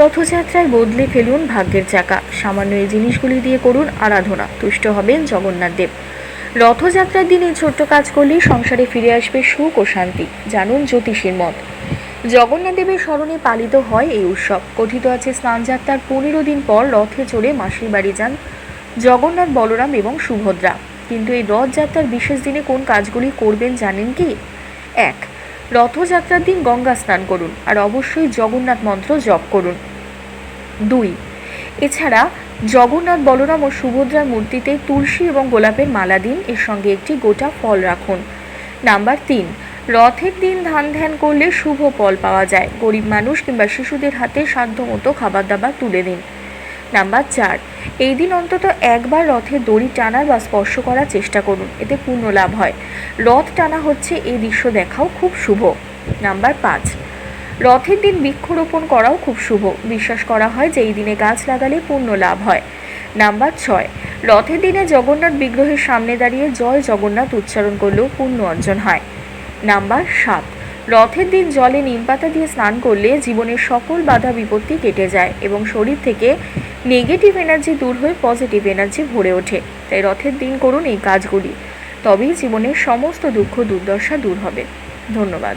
রথযাত্রায় বদলে ফেলুন ভাগ্যের চাকা। সামান্য এই জিনিসগুলি দিয়ে করুন আরাধনা। তুষ্ট হবেন জগন্নাথ দেব। রথযাত্রার দিন ছোট্ট কাজ করলেই সংসারে ফিরে আসবে সুখ ও শান্তি। জানুন জ্যোতিষীর মত। জগন্নাথ দেবের স্মরণে পালিত হয় এই উৎসব। কথিত আছে স্নানযাত্রার পনেরো দিন পর রথে চড়ে মাসির বাড়ি যান জগন্নাথ, বলরাম এবং সুভদ্রা। কিন্তু এই রথযাত্রার বিশেষ দিনে কোন কাজগুলি করবেন জানেন কি? এক রথযাত্রার দিন গঙ্গা স্নান করুন আর অবশ্যই জগন্নাথ মন্ত্র জপ করুন। দুই, এছাড়া জগন্নাথ বলরাম ও সুভদ্রার মূর্তিতে তুলসী এবং গোলাপের মালা দিন, এর সঙ্গে একটি গোটা ফল রাখুন। নাম্বার তিন, রথের দিন ধান ধ্যান করলে শুভ ফল পাওয়া যায়। গরিব মানুষ কিংবা শিশুদের হাতে সাধ্যমতো খাবার দাবার তুলে দিন। নাম্বার চার। এই দিন অন্তত একবার রথের দড়ি টানার বা স্পর্শ করার চেষ্টা করুন, এতে পূর্ণ লাভ হয়। রথ টানা হচ্ছে এই দৃশ্য দেখাও খুব শুভ। নাম্বার পাঁচ। রথের দিন বৃক্ষরোপণ করাও খুব শুভ। বিশ্বাস করা হয় যে এই দিনে গাছ লাগালে পূর্ণ লাভ হয়। নাম্বার ছয়। রথের দিনে জগন্নাথ বিগ্রহের সামনে দাঁড়িয়ে জয় জগন্নাথ উচ্চারণ করলেও পুণ্য অর্জন হয়। নাম্বার সাত। রথের দিন জলে নিমপাতা দিয়ে স্নান করলে জীবনের সকল বাধা বিপত্তি কেটে যায় এবং শরীর থেকে নেগেটিভ এনার্জি দূর হয়ে পজিটিভ এনার্জি ভরে ওঠে। তাই রথের দিন করুন এই কাজগুলি। তবেই জীবনের সমস্ত দুঃখ, দুর্দশা দূর হবে। ধন্যবাদ।